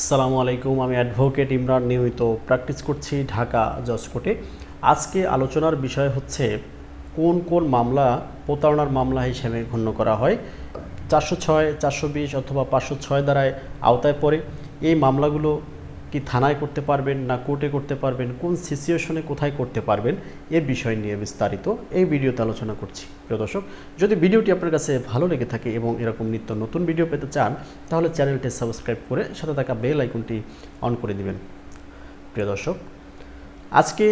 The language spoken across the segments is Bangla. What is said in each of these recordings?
আসসালামু আলাইকুম, আমি অ্যাডভোকেট ইমরান নিয়মিত প্র্যাকটিস করছি ঢাকা জজকোর্টে আজকে আলোচনার বিষয় হচ্ছে কোন কোন মামলা, প্রতারণার মামলা হিসেবে গণ্য করা হয়। চারশো ছয়, চারশো বিশ অথবা পাঁচশো ছয় দ্বারায় আওতায় পড়ে। এই মামলাগুলো কি থানায় করতে পারবেন না কোর্টে করতে পারবেন, কোন সিচুয়েশনে কোথায় করতে পারবেন, এ বিষয় নিয়ে বিস্তারিত এই ভিডিওতে আলোচনা করছি। প্রিয় দর্শক, যদি ভিডিওটি আপনার কাছে ভালো লেগে থাকে এবং এরকম নিত্য নতুন ভিডিও পেতে চান, তাহলে চ্যানেলটি সাবস্ক্রাইব করে সাথে থাকা বেল আইকনটি অন করে দিবেন। প্রিয় দর্শক, আজকে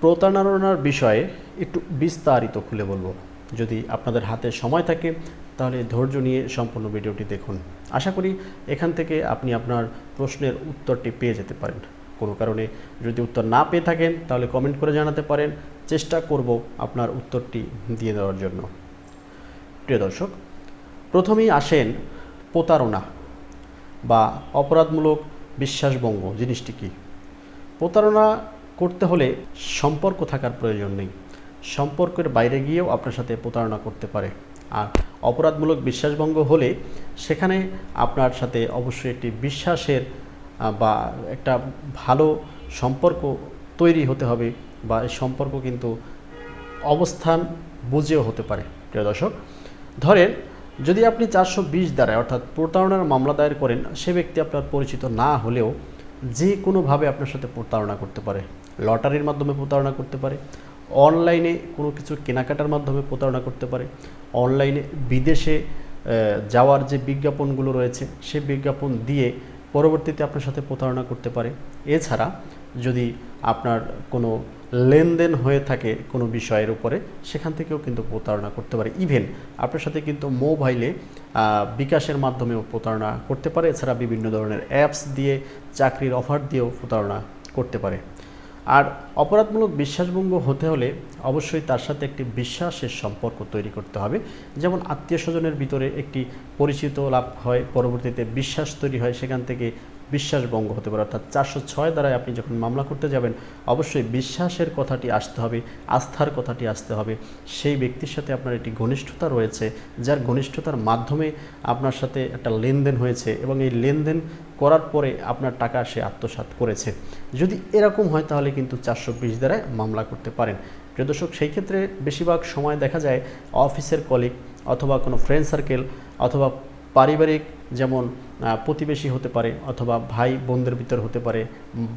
প্রতারণার বিষয়ে একটু বিস্তারিত খুলে বলব। যদি আপনাদের হাতে সময় থাকে তাহলে ধৈর্য নিয়ে সম্পূর্ণ ভিডিওটি দেখুন। আশা করি এখান থেকে আপনি আপনার প্রশ্নের উত্তরটি পেয়ে যেতে পারেন। কোনো কারণে যদি উত্তর না পেয়ে থাকেন, তাহলে কমেন্ট করে জানাতে পারেন। চেষ্টা করব আপনার উত্তরটি দিয়ে দেওয়ার জন্য। প্রিয় দর্শক, প্রথমেই আসেন প্রতারণা বা অপরাধমূলক বিশ্বাসভঙ্গ জিনিসটি কী? প্রতারণা করতে হলে সম্পর্ক থাকার প্রয়োজন নেই। সম্পর্কের বাইরে গিয়েও আপনার সাথে প্রতারণা করতে পারে। আর অপরাধমূলক বিশ্বাসভঙ্গ হলে সেখানে আপনার সাথে অবশ্যই একটি বিশ্বাসের বা একটা ভালো সম্পর্ক তৈরি হতে হবে বা এই সম্পর্ক কিন্তু অবস্থান বুঝেও হতে পারে, প্রিয় দর্শক। ধরেন, যদি আপনি চারশো বিশ দ্বারায় অর্থাৎ প্রতারণার মামলা দায়ের করেন, সে ব্যক্তি আপনার পরিচিত না হলেও যে কোনোভাবে আপনার সাথে প্রতারণা করতে পারে, লটারির মাধ্যমে প্রতারণা করতে পারে অনলাইনে কোনো কিছু কেনাকাটার মাধ্যমে প্রতারণা করতে পারে। অনলাইনে বিদেশে যাওয়ার যে বিজ্ঞাপনগুলো রয়েছে, সে বিজ্ঞাপন দিয়ে পরবর্তীতে আপনার সাথে প্রতারণা করতে পারে। এছাড়া যদি আপনার কোনো লেনদেন হয়ে থাকে কোনো বিষয়ের উপরে, সেখান থেকেও কিন্তু প্রতারণা করতে পারে। ইভেন আপনার সাথে কিন্তু মোবাইলে বিকাশের মাধ্যমেও প্রতারণা করতে পারে। এছাড়া বিভিন্ন ধরনের অ্যাপস দিয়ে, চাকরির অফার দিয়েও প্রতারণা করতে পারে। আর অপরাধমূলক বিশ্বাসভঙ্গ হতে হলে অবশ্যই তার সাথে একটি বিশ্বাসের সম্পর্ক তৈরি করতে হবে। যেমন আত্মীয় স্বজনের ভিতরে একটি পরিচিত লাভ হয়, পরবর্তীতে বিশ্বাস তৈরি হয়, সেখান থেকে বিশ্বাসভঙ্গ হতে পারে, অর্থাৎ চারশো ছয় দ্বারায় আপনি যখন মামলা করতে যাবেন, অবশ্যই বিশ্বাসের কথাটি আসতে হবে, আস্থার কথাটি আসতে হবে। সেই ব্যক্তির সাথে আপনার একটি ঘনিষ্ঠতা রয়েছে, যার ঘনিষ্ঠতার মাধ্যমে আপনার সাথে একটা লেনদেন হয়েছে এবং এই লেনদেন করার পরে আপনার টাকা সে আত্মসাৎ করেছে। যদি এরকম হয়, তাহলে কিন্তু চারশো বিশ দ্বারায় মামলা করতে পারেন। প্রিয় দর্শক, সেই ক্ষেত্রে বেশিরভাগ সময় দেখা যায় অফিসের কলিগ অথবা কোনো ফ্রেন্ড সার্কেল অথবা পারিবারিক যেমন প্রতিবেশী হতে পারে অথবা ভাই বোনদের ভিতর হতে পারে,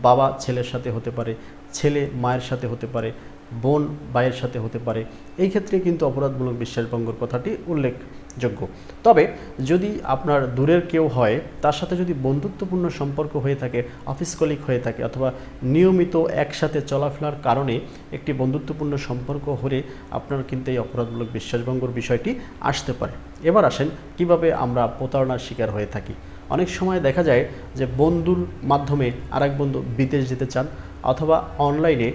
বাবা ছেলের সাথে হতে পারে, ছেলে মায়ের সাথে হতে পারে, বোন ভাইয়ের সাথে হতে পারে। এই ক্ষেত্রে কিন্তু অপরাধমূলক বিশ্বাসভঙ্গর কথাটি উল্লেখযোগ্য তবে যদি আপনার দূরের কেউ হয়, তার সাথে যদি বন্ধুত্বপূর্ণ সম্পর্ক হয়ে থাকে অফিস কলিক হয়ে থাকে অথবা নিয়মিত একসাথে চলাফেরার কারণে একটি বন্ধুত্বপূর্ণ সম্পর্ক হলে আপনার কিন্তু এই অপরাধমূলক বিশ্বাসভঙ্গর বিষয়টি আসতে পারে। এবার আসেন কীভাবে আমরা প্রতারণার শিকার হয়ে থাকি। অনেক সময় দেখা যায় যে বন্ধুর মাধ্যমে আরেক বন্ধু বিদেশ যেতে চান অথবা অনলাইনে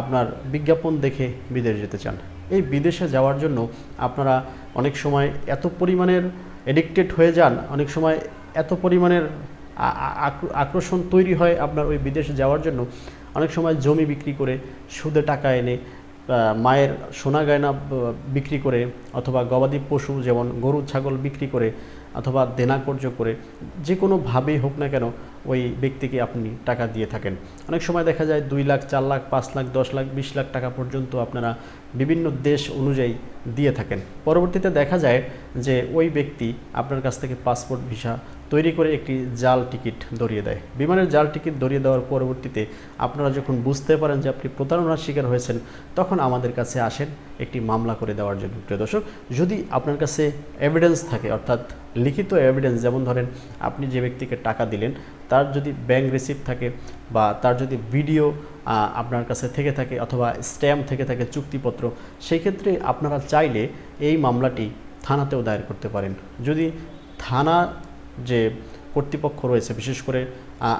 আপনার বিজ্ঞাপন দেখে বিদেশ যেতে চান। এই বিদেশে যাওয়ার জন্য আপনারা অনেক সময় এত পরিমাণের এডিক্টেড হয়ে যান, অনেক সময় এত পরিমাণের আকর্ষণ তৈরি হয় আপনার ওই বিদেশে যাওয়ার জন্য। অনেক সময় জমি বিক্রি করে সুদে টাকা এনে মায়ের সোনা গয়না বিক্রি করে অথবা গবাদি পশু যেমন গরু, ছাগল বিক্রি করে অথবা দেনাকর্য করে যে কোনোভাবেই হোক না কেন ওই ব্যক্তিকে আপনি টাকা দিয়ে থাকেন। অনেক সময় দেখা যায় দুই লাখ, চার লাখ, পাঁচ লাখ, দশ লাখ, বিশ লাখ টাকা পর্যন্ত আপনারা বিভিন্ন দেশ অনুযায়ী দিয়ে থাকেন। পরবর্তীতে দেখা যায় যে ওই ব্যক্তি আপনার কাছ থেকে পাসপোর্ট, ভিসা তৈরি করে একটি জাল টিকিট ধরিয়ে দেয়। বিমানের জাল টিকিট ধরিয়ে দেওয়ার পরবর্তীতে আপনারা যখন বুঝতে পারেন যে আপনি প্রতারণার শিকার হয়েছেন, তখন আমাদের কাছে আসেন একটি মামলা করে দেওয়ার জন্য। প্রিয় দর্শক, যদি আপনার কাছে এভিডেন্স থাকে, অর্থাৎ লিখিত এভিডেন্স যেমন ধরেন আপনি যে ব্যক্তিকে টাকা দিলেন, তার যদি ব্যাংক রিসিপ্ট থাকে বা তার যদি ভিডিও আপনার কাছে থেকে থাকে অথবা স্ট্যাম্প থেকে থাকে চুক্তিপত্র সেই ক্ষেত্রে আপনারা চাইলে এই মামলাটি থানাতেও দায়ের করতে পারেন। যদি থানা যে কর্তৃপক্ষ রয়েছে, বিশেষ করে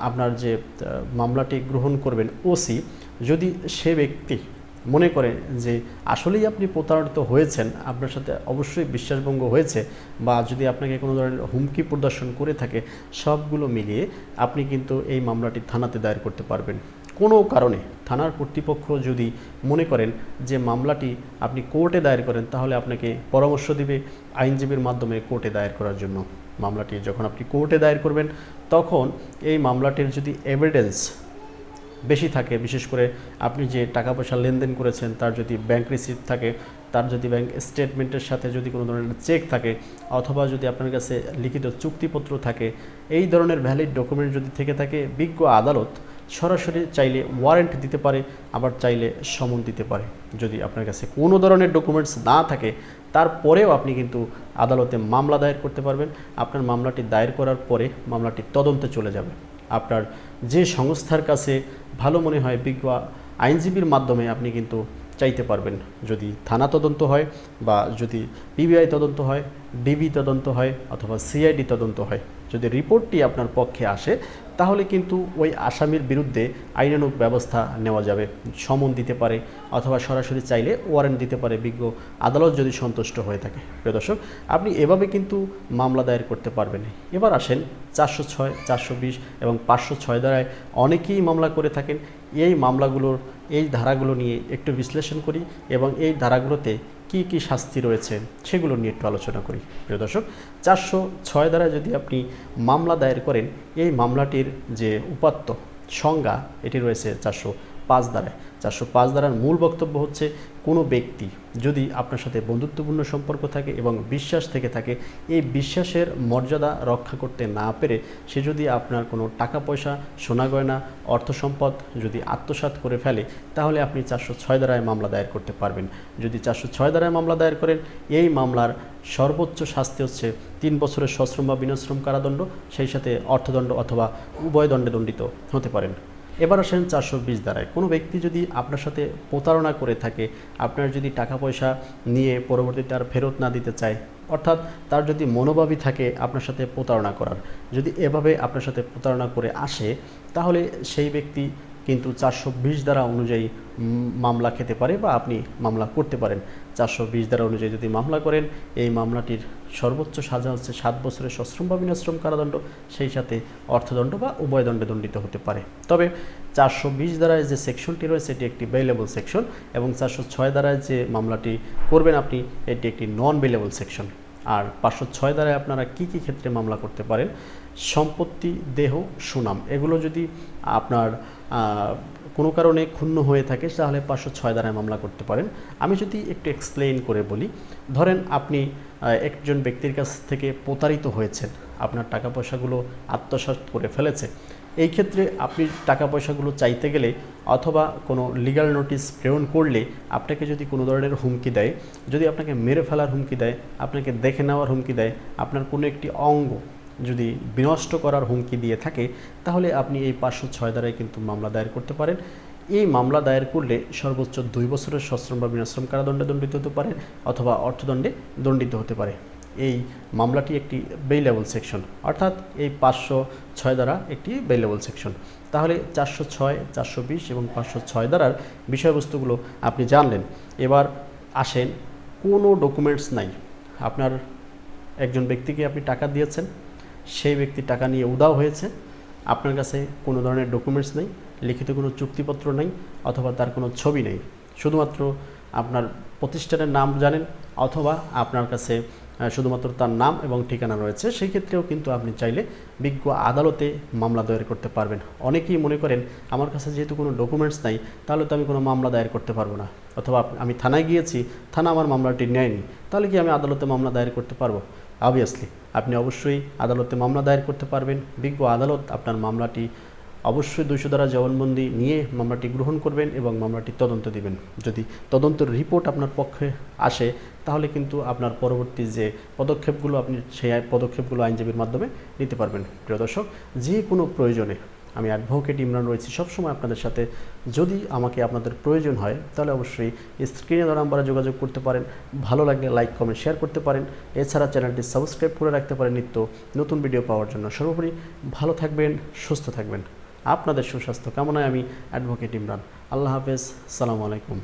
আপনার যে মামলাটি গ্রহণ করবেন ওসি, যদি সে ব্যক্তি মনে করে যে আসলেই আপনি প্রতারিত হয়েছেন, আপনার সাথে অবশ্যই বিশ্বাসভঙ্গ হয়েছে বা যদি আপনাকে কোনো ধরনের হুমকি প্রদর্শন করে থাকে, সবগুলো মিলিয়ে আপনি কিন্তু এই মামলাটি থানাতে দায়ের করতে পারবেন। কোনো কারণে থানার কর্তৃপক্ষ যদি মনে করেন যে মামলাটি আপনি কোর্টে দায়ের করেন, তাহলে আপনাকে পরামর্শ দিবে আইনজীবীর মাধ্যমে কোর্টে দায়ের করার জন্য। মামলাটি যখন আপনি কোর্টে দায়ের করবেন, তখন এই মামলাটির যদি এভিডেন্স বেশি থাকে, বিশেষ করে আপনি যে টাকা পয়সা লেনদেন করেছেন, তার যদি ব্যাংক রিসিপ্ট থাকে, তার যদি ব্যাংক স্টেটমেন্টের সাথে যদি কোনো ধরনের চেক থাকে, অথবা যদি আপনার কাছে লিখিত চুক্তিপত্র থাকে, এই ধরনের ভ্যালিড ডকুমেন্ট যদি থেকে থাকে, বিজ্ঞ আদালত সরাসরি চাইলে ওয়ারেন্ট দিতে পারে, আবার চাইলে সমন দিতে পারে। যদি আপনার কাছে কোনো ধরনের ডকুমেন্টস না থাকে, তারপরেও আপনি কিন্তু আদালতে মামলা দায়ের করতে পারবেন। আপনার মামলাটি দায়ের করার পরে মামলাটি তদন্তে চলে যাবে। আপনার যে সংস্থার কাছে ভালো মনে হয় বিজ্ঞ আইনজীবীর মাধ্যমে আপনি কিন্তু চাইতে পারবেন। যদি থানা তদন্ত হয় বা যদি পিবিআই তদন্ত হয় ডিবি তদন্ত হয় অথবা সিআইডি তদন্ত হয়, যদি রিপোর্টটি আপনার পক্ষে আসে, তাহলে কিন্তু ওই আসামির বিরুদ্ধে আইনানুগ ব্যবস্থা নেওয়া যাবে। সমন দিতে পারে অথবা সরাসরি চাইলে ওয়ারেন্ট দিতে পারে। বিজ্ঞ আদালত যদি সন্তুষ্ট হয়ে থাকে। প্রিয় দর্শক, আপনি এভাবে কিন্তু মামলা দায়ের করতে পারবেন। এবার আসেন চারশো ছয়, চারশো বিশ এবং পাঁচশো ছয় দ্বারায় অনেকেই মামলা করে থাকেন। এই মামলাগুলোর, এই ধারাগুলো নিয়ে একটু বিশ্লেষণ করি এবং এই ধারাগুলোতে কি কি শাস্তি রয়েছে সেগুলো নিয়ে একটু আলোচনা করি। প্রিয় দর্শক, চারশো ছয় দ্বারা যদি আপনি মামলা দায়ের করেন, এই মামলাটির যে উপাত্ত সংজ্ঞা, এটি রয়েছে চারশো পাঁচ দ্বারায় চারশো পাঁচ দ্বারার মূল বক্তব্য হচ্ছে, কোনো ব্যক্তি যদি আপনার সাথে বন্ধুত্বপূর্ণ সম্পর্ক থাকে এবং বিশ্বাস থেকে থাকে, এই বিশ্বাসের মর্যাদা রক্ষা করতে না পেরে সে যদি আপনার কোনো টাকা পয়সা, সোনা গয়না, অর্থ সম্পদ যদি আত্মসাৎ করে ফেলে, তাহলে আপনি চারশো ছয় দ্বারায় মামলা দায়ের করতে পারবেন। যদি চারশো ছয় দ্বারায় মামলা দায়ের করেন, এই মামলার সর্বোচ্চ শাস্তি হচ্ছে তিন বছরের সশ্রম বা বিনশ্রম কারাদণ্ড, সেই সাথে অর্থদণ্ড অথবা উভয় দণ্ডে দণ্ডিত হতে পারেন। এবার আসেন চারশো বিশ দ্বারায় কোনো ব্যক্তি যদি আপনার সাথে প্রতারণা করে থাকে, আপনার যদি টাকা পয়সা নিয়ে পরবর্তীতে আর ফেরত না দিতে চায়, অর্থাৎ তার যদি মনোভাবই থাকে আপনার সাথে প্রতারণা করার, যদি এভাবে আপনার সাথে প্রতারণা করে আসে, তাহলে সেই ব্যক্তি কিন্তু চারশো বিশ দ্বারা অনুযায়ী মামলা খেতে পারে বা আপনি মামলা করতে পারেন। চারশো বিশ দ্বারা অনুযায়ী যদি মামলা করেন, এই মামলাটির সর্বোচ্চ সাজা হচ্ছে সাত বছরের সশ্রম বা বিনাশ্রম কারাদণ্ড, সেই সাথে অর্থদণ্ড বা উভয় দণ্ডে দণ্ডিত হতে পারে। তবে চারশো বিশ দ্বারায় যে সেকশনটি রয়েছে, এটি একটি বেলেবল সেকশন এবং চারশো ছয় দ্বারায় যে মামলাটি করবেন আপনি, এটি একটি নন বেলেবল সেকশন আর পাঁচশো ছয় দ্বারায় আপনারা কি কি ক্ষেত্রে মামলা করতে পারেন? সম্পত্তি, দেহ, সুনাম, এগুলো যদি আপনার কোনো কারণে ক্ষুণ্ণ হয়ে থাকে, তাহলে পাঁচশো ছয় দ্বারায় মামলা করতে পারেন। আমি যদি একটু এক্সপ্লেইন করে বলি, ধরেন আপনি একজন ব্যক্তির কাছ থেকে প্রতারিত হয়েছেন, আপনার টাকা পয়সাগুলো আত্মসাৎ করে ফেলেছে। এই ক্ষেত্রে আপনি টাকা পয়সাগুলো চাইতে গেলে অথবা কোনো লিগ্যাল নোটিশ প্রেরণ করলে আপনাকে যদি কোনো ধরনের হুমকি দেয়, যদি আপনাকে মেরে ফেলার হুমকি দেয়, আপনাকে দেখে নেওয়ার হুমকি দেয়, আপনার কোনো একটি অঙ্গ যদি বিনষ্ট করার হুমকি দিয়ে থাকে, তাহলে আপনি এই পাঁচশো ছয় দ্বারাই কিন্তু মামলা দায়ের করতে পারেন। এই মামলা দায়ের করলে সর্বোচ্চ দুই বছরের সশ্রম বা বিনাশ্রম কারাদণ্ডে দণ্ডিত হতে পারে অথবা অর্থদণ্ডে দণ্ডিত হতে পারে। এই মামলাটি একটি বেইলেবল সেকশন অর্থাৎ এই পাঁচশো ছয় দ্বারা একটি বেইলেবল সেকশন তাহলে চারশো ছয়, চারশো বিশ এবং পাঁচশো ছয় দ্বারার বিষয়বস্তুগুলো আপনি জানলেন। এবার আসেন, কোনো ডকুমেন্টস নাই। আপনার একজন ব্যক্তিকে আপনি টাকা দিয়েছেন সেই ব্যক্তি টাকা নিয়ে উদাও হয়েছে। আপনার কাছে কোনো ধরনের ডকুমেন্টস নেই, লিখিত কোনো চুক্তিপত্র নেই, অথবা তার কোনো ছবি নেই। শুধুমাত্র আপনার প্রতিষ্ঠানের নাম জানেন, অথবা আপনার কাছে শুধুমাত্র তার নাম এবং ঠিকানা রয়েছে। সেই ক্ষেত্রেও কিন্তু আপনি চাইলে বিজ্ঞ আদালতে মামলা দায়ের করতে পারবেন। অনেকেই মনে করেন, আমার কাছে যেহেতু কোনো ডকুমেন্টস নাই, তাহলে তো আমি কোনো মামলা দায়ের করতে পারব না। অথবা আমি থানায় গিয়েছি, থানা আমার মামলাটি নেয়নি, তাহলে কি আমি আদালতে মামলা দায়ের করতে পারব? অবভিয়াসলি আপনি অবশ্যই আদালতে মামলা দায়ের করতে পারবেন। বিজ্ঞ আদালত আপনার মামলাটি অবশ্যই দুইশো দ্বারা জবানবন্দি নিয়ে মামলাটি গ্রহণ করবেন এবং মামলাটি তদন্ত দিবেন। যদি তদন্তের রিপোর্ট আপনার পক্ষে আসে, তাহলে কিন্তু আপনার পরবর্তী যে পদক্ষেপগুলো আপনি সেই পদক্ষেপগুলো আইনজীবীর মাধ্যমে নিতে পারবেন। প্রিয় দর্শক, যে কোনো প্রয়োজনে আমি অ্যাডভোকেট ইমরান রয়েছি, সবসময় আপনাদের সাথে। যদি আমাকে আপনাদের প্রয়োজন হয়, তাহলে অবশ্যই স্ক্রিনে দেওয়া আমরা যোগাযোগ করতে পারেন। ভালো লাগলে লাইক কমেন্ট শেয়ার করতে পারেন। এছাড়া চ্যানেলটি সাবস্ক্রাইব করে রাখতে পারেন নিত্য নতুন ভিডিও পাওয়ার জন্য। সর্বোপরি ভালো থাকবেন, সুস্থ থাকবেন। আপনাদের সুস্বাস্থ্য কামনায় আমি অ্যাডভোকেট ইমরান। আল্লাহ হাফেজ, সালামু আলাইকুম।